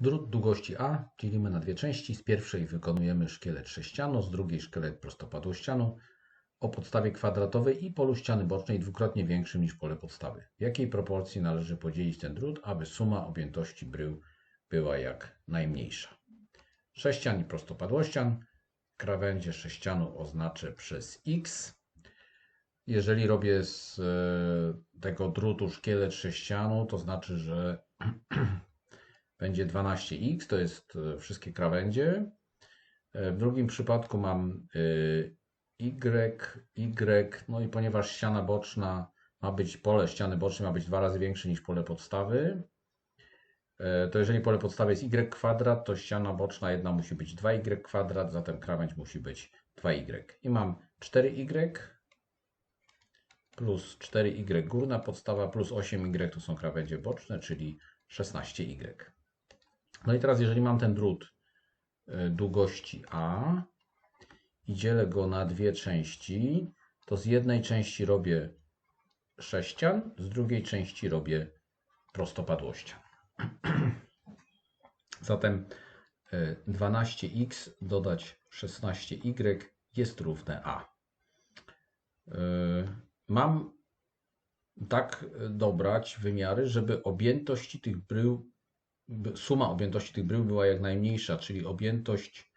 Drut długości A dzielimy na dwie części. Z pierwszej wykonujemy szkielet sześcianu, z drugiej szkielet prostopadłościanu o podstawie kwadratowej i polu ściany bocznej dwukrotnie większym niż pole podstawy. W jakiej proporcji należy podzielić ten drut, aby suma objętości brył była jak najmniejsza? Sześcian i prostopadłościan. Krawędzie sześcianu oznaczę przez x. Jeżeli robię z e, tego drutu szkielet sześcianu, to znaczy, że będzie 12x, to jest e, wszystkie krawędzie. E, w drugim przypadku mam y, y, no i ponieważ ściana boczna ma być, pole ściany bocznej ma być dwa razy większe niż pole podstawy, e, to jeżeli pole podstawy jest y kwadrat, to ściana boczna jedna musi być 2y kwadrat, zatem krawędź musi być 2y. I mam 4y plus 4y górna podstawa plus 8y to są krawędzie boczne, czyli 16y. No i teraz, jeżeli mam ten drut y, długości A i dzielę go na dwie części, to z jednej części robię sześcian, z drugiej części robię prostopadłościan. Zatem 12x y, dodać 16y jest równe A. Y, mam tak dobrać wymiary, żeby objętości tych brył suma objętości tych brył była jak najmniejsza, czyli objętość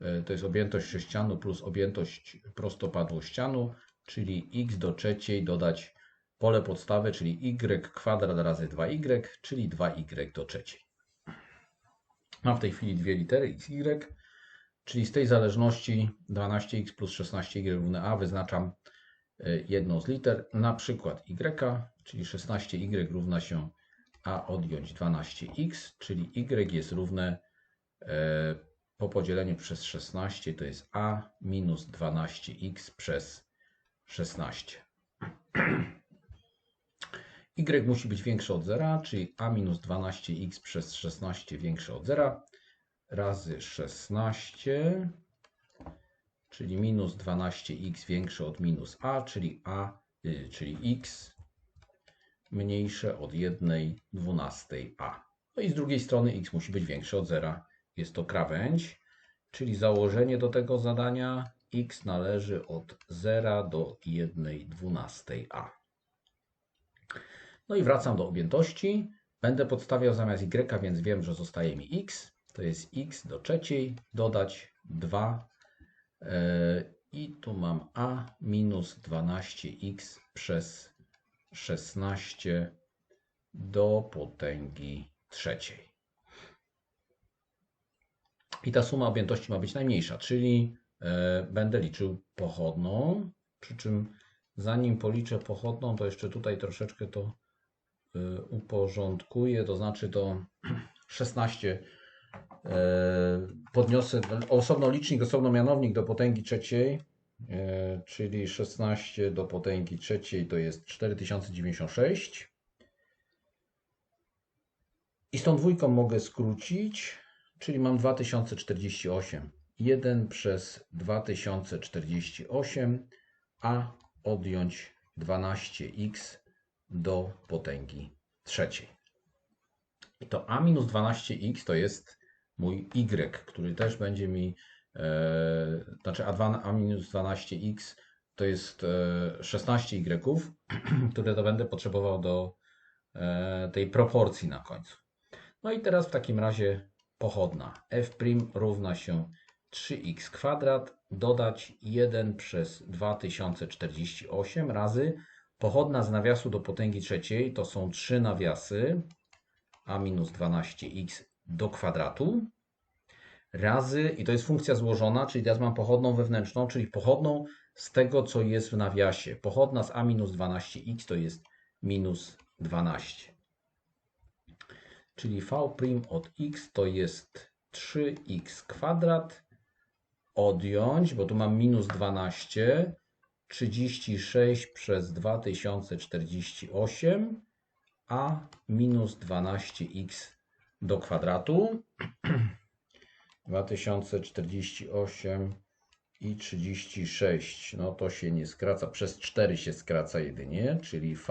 e, to jest objętość sześcianu plus objętość prostopadłościanu, czyli x do trzeciej dodać pole podstawy, czyli y kwadrat razy 2y, czyli 2y do trzeciej. Mam w tej chwili dwie litery x, y, czyli z tej zależności 12x plus 16y równe a wyznaczam e, jedną z liter, na przykład y, czyli 16y równa się a odjąć 12x, czyli y jest równe e, po podzieleniu przez 16 to jest a minus 12x przez 16. y musi być większe od 0, czyli a minus 12x przez 16 większe od 0 razy 16, czyli minus 12x większe od minus a, czyli a, y, czyli x mniejsze od 1 dwunastej-a. No i z drugiej strony x musi być większe od 0. Jest to krawędź, czyli założenie do tego zadania x należy od 0 do 1 dwunastej-a. No i wracam do objętości. Będę podstawiał zamiast y, więc wiem, że zostaje mi x. To jest x do trzeciej, dodać 2 e, i tu mam a minus 12x przez 16 do potęgi trzeciej. I ta suma objętości ma być najmniejsza, czyli e, będę liczył pochodną, przy czym zanim policzę pochodną, to jeszcze tutaj troszeczkę to e, uporządkuję, to znaczy to 16 e, podniosę osobno licznik, osobno mianownik do potęgi trzeciej, czyli 16 do potęgi trzeciej to jest 4096. I z tą dwójką mogę skrócić, czyli mam 2048. 1 przez 2048, a odjąć 12x do potęgi trzeciej. I to a minus 12x to jest mój y, który też będzie mi E, znaczy A2, A-12x to jest 16 y, które to będę potrzebował do e, tej proporcji na końcu. No i teraz w takim razie pochodna f' równa się 3x kwadrat dodać 1 przez 2048 razy pochodna z nawiasu do potęgi trzeciej to są 3 nawiasy a minus 12x do kwadratu razy, i to jest funkcja złożona, czyli teraz mam pochodną wewnętrzną, czyli pochodną z tego, co jest w nawiasie. Pochodna z a minus 12x to jest minus 12. Czyli v' od x to jest 3x kwadrat odjąć, bo tu mam minus 12, 36 przez 2048, a minus 12x do kwadratu. 2048 i 36. No to się nie skraca, przez 4 się skraca jedynie, czyli v'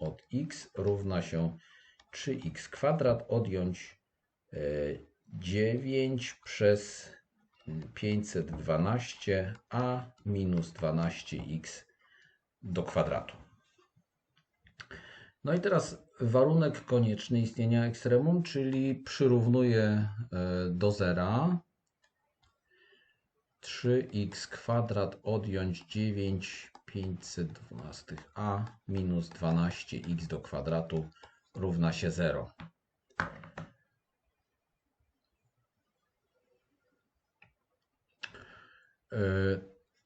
od x równa się 3x kwadrat odjąć e, 9 przez 512 a minus 12x do kwadratu. No i teraz warunek konieczny istnienia ekstremum, czyli przyrównuję e, do zera 3x kwadrat odjąć 9 512a minus 12x do kwadratu równa się 0.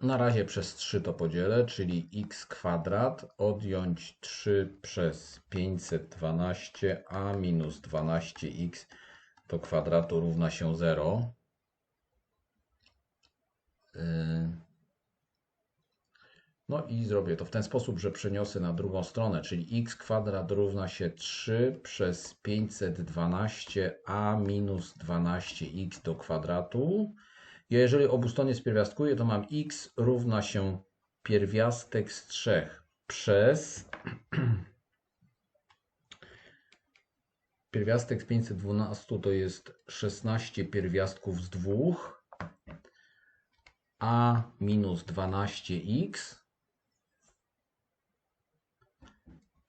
Na razie przez 3 to podzielę, czyli x kwadrat odjąć 3 przez 512a minus 12x do kwadratu równa się 0. Yy, No i zrobię to w ten sposób, że przeniosę na drugą stronę, czyli x kwadrat równa się 3 przez 512a minus 12x do kwadratu. Ja jeżeli obu strony spierwiastkuję, to mam x równa się pierwiastek z 3 przez pierwiastek z 512 to jest 16 pierwiastków z 2 a minus 12x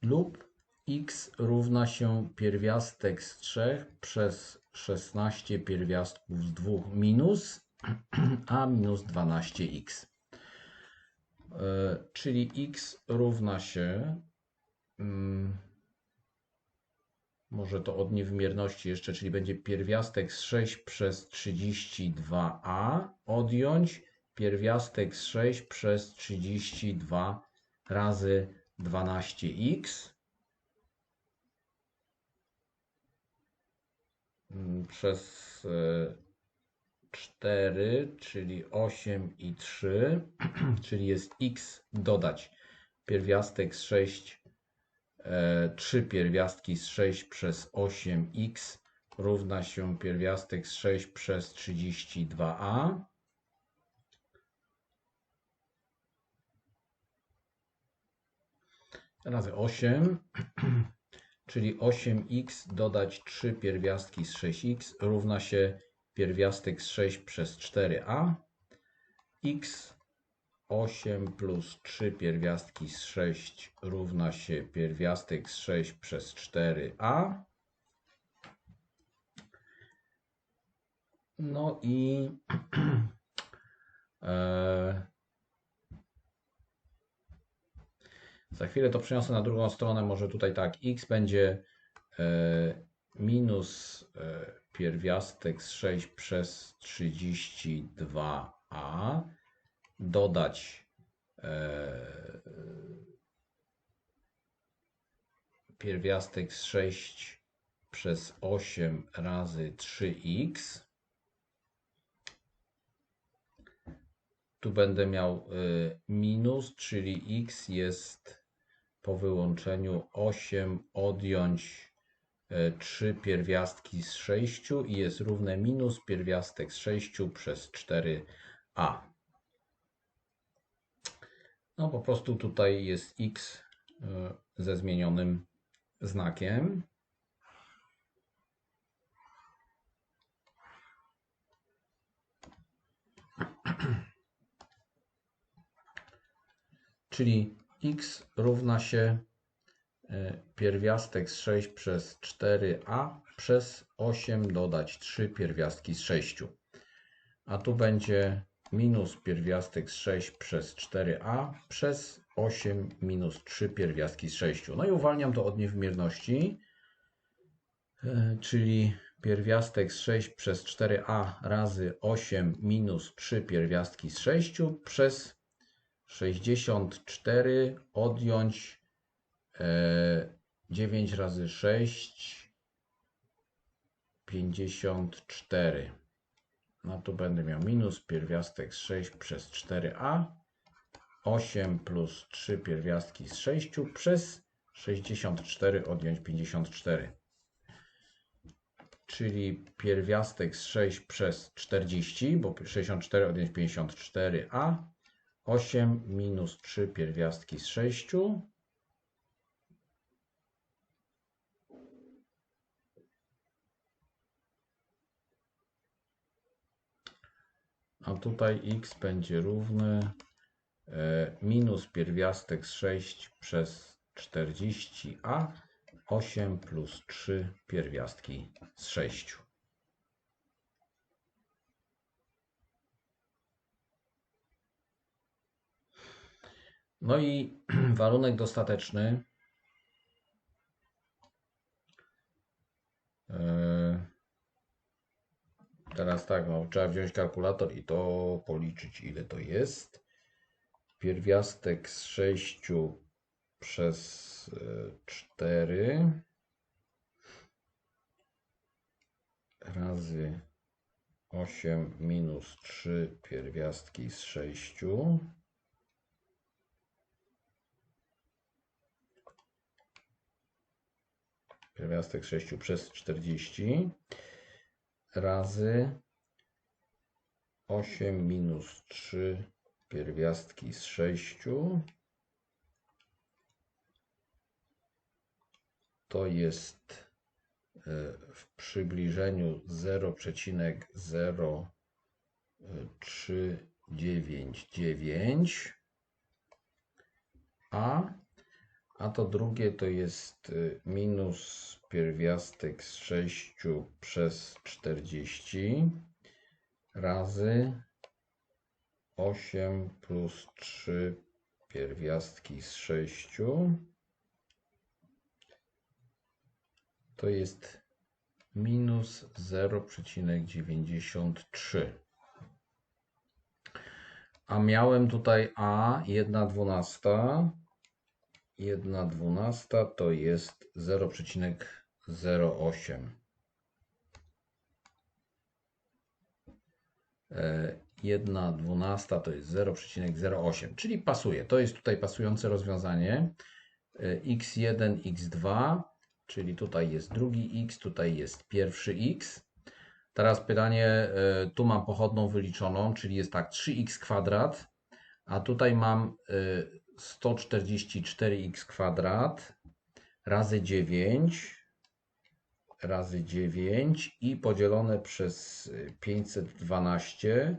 lub x równa się pierwiastek z 3 przez 16 pierwiastków z 2 minus a minus 12x. E, Czyli x równa się, mm, może to od niewymierności jeszcze, czyli będzie pierwiastek z 6 przez 32a odjąć pierwiastek z 6 przez 32 razy 12x mm, przez e, 4, czyli 8 i 3, czyli jest x dodać pierwiastek z 6, e, 3 pierwiastki z 6 przez 8x równa się pierwiastek z 6 przez 32a. razy 8, czyli 8x dodać 3 pierwiastki z 6x równa się pierwiastek z 6 przez 4a, x 8 plus 3 pierwiastki z 6 równa się pierwiastek z 6 przez 4a. No i e, Za chwilę to przeniosę na drugą stronę. Może tutaj tak, x będzie e, minus e, pierwiastek z 6 przez 32a dodać e, pierwiastek z 6 przez 8 razy 3x. Tu będę miał y, minus, czyli x jest po wyłączeniu 8 odjąć 3 pierwiastki z 6 i jest równe minus pierwiastek z 6 przez 4a. No po prostu tutaj jest x y, ze zmienionym znakiem. Czyli x równa się e, pierwiastek z 6 przez 4a przez 8 dodać 3 pierwiastki z 6. A tu będzie minus pierwiastek z 6 przez 4a przez 8 minus 3 pierwiastki z 6. No i uwalniam to od niewymierności, e, czyli pierwiastek z 6 przez 4a razy 8 minus 3 pierwiastki z 6 przez 64 odjąć e, 9 razy 6 54. No tu będę miał minus pierwiastek z 6 przez 4a 8 plus 3 pierwiastki z 6 przez 64 odjąć 54. Czyli pierwiastek z 6 przez 40, bo 64 odjąć 54a 8 minus 3 pierwiastki z 6. a tutaj x będzie równy e, minus pierwiastek z 6 przez 40a 8 plus 3 pierwiastki z 6. No i warunek dostateczny. E, Teraz tak, no, trzeba wziąć kalkulator i to policzyć, ile to jest. Pierwiastek z 6 przez 4 razy 8 minus 3 pierwiastki z 6 pierwiastek 6 przez 40 razy 8 minus 3 pierwiastki z 6 to jest e, w przybliżeniu 0,0399 a a to drugie to jest y, minus pierwiastek z 6 przez 40 razy 8 plus 3 pierwiastki z 6 to jest minus 0,93. A miałem tutaj A 1 dwunasta 1 dwunasta to jest 0,08. 1 e, dwunasta to jest 0,08, czyli pasuje. To jest tutaj pasujące rozwiązanie. E, x1, x2, czyli tutaj jest drugi x, tutaj jest pierwszy x. Teraz pytanie, e, tu mam pochodną wyliczoną, czyli jest tak 3x kwadrat, a tutaj mam 144x kwadrat razy 9 razy 9 i podzielone przez 512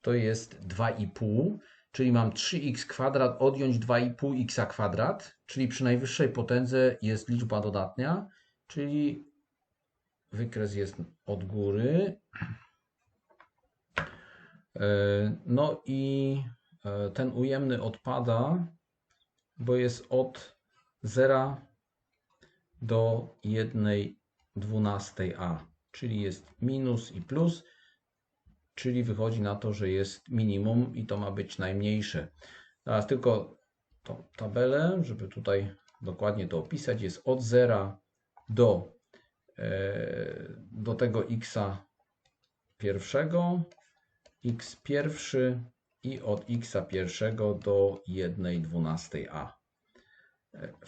to jest 2,5, czyli mam 3x kwadrat odjąć 2,5x kwadrat, czyli przy najwyższej potędze jest liczba dodatnia, czyli wykres jest od góry. E, no i e, ten ujemny odpada bo jest od 0 do 1,12a, czyli jest minus i plus, czyli wychodzi na to, że jest minimum i to ma być najmniejsze. Teraz tylko tą tabelę, żeby tutaj dokładnie to opisać, jest od 0 do, e, do tego x pierwszego, x pierwszy i od x pierwszego do 1,12a.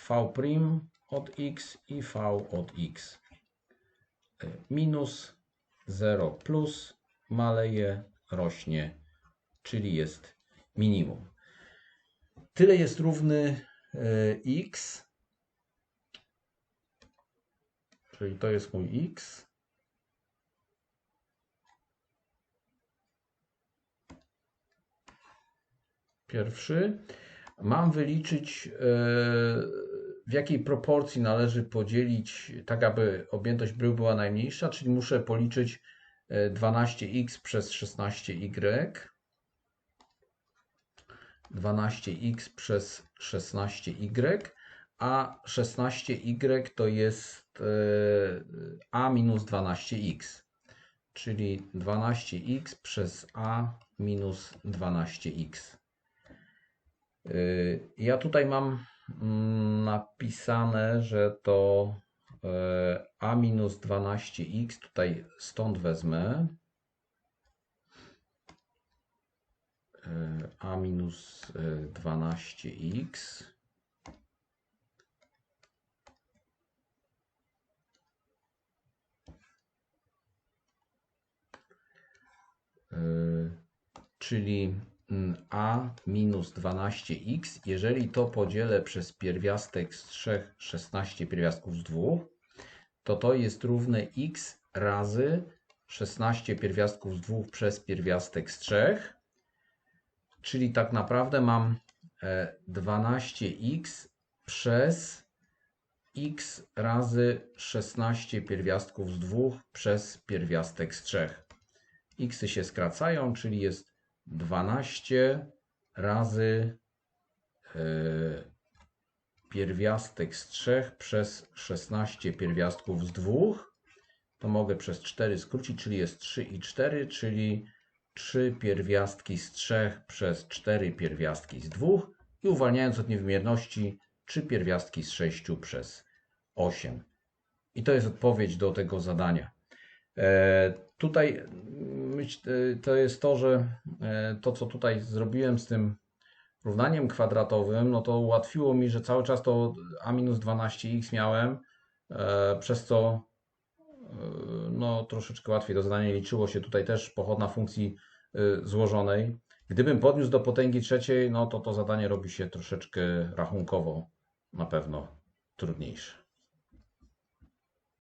V' od x i v od x. Minus 0 plus maleje, rośnie, czyli jest minimum. Tyle jest równy e, x, czyli to jest mój x. Pierwszy. Mam wyliczyć, e, w jakiej proporcji należy podzielić, tak aby objętość brył była najmniejsza, czyli muszę policzyć 12x e, przez 16y. 12x przez 16y, a 16y to jest e, a minus 12x, czyli 12x przez a minus 12x. Y, ja tutaj mam mm, napisane, że to y, a minus 12x, tutaj stąd wezmę. Y, a minus 12x. Czyli a minus 12x, jeżeli to podzielę przez pierwiastek z 3, 16 pierwiastków z 2, to to jest równe x razy 16 pierwiastków z 2 przez pierwiastek z 3. Czyli tak naprawdę mam e, 12x przez x razy 16 pierwiastków z 2 przez pierwiastek z 3. Xy się skracają, czyli jest 12 razy e, pierwiastek z 3 przez 16 pierwiastków z 2. To mogę przez 4 skrócić, czyli jest 3 i 4, czyli 3 pierwiastki z 3 przez 4 pierwiastki z 2 i uwalniając od niewymierności 3 pierwiastki z 6 przez 8. I to jest odpowiedź do tego zadania. E, tutaj myśl, e, to jest to, że e, to, co tutaj zrobiłem z tym równaniem kwadratowym, no to ułatwiło mi, że cały czas to a minus 12x miałem, e, przez co no, troszeczkę łatwiej to zadanie liczyło się tutaj też pochodna funkcji złożonej. Gdybym podniósł do potęgi trzeciej, no to to zadanie robi się troszeczkę rachunkowo na pewno trudniejsze.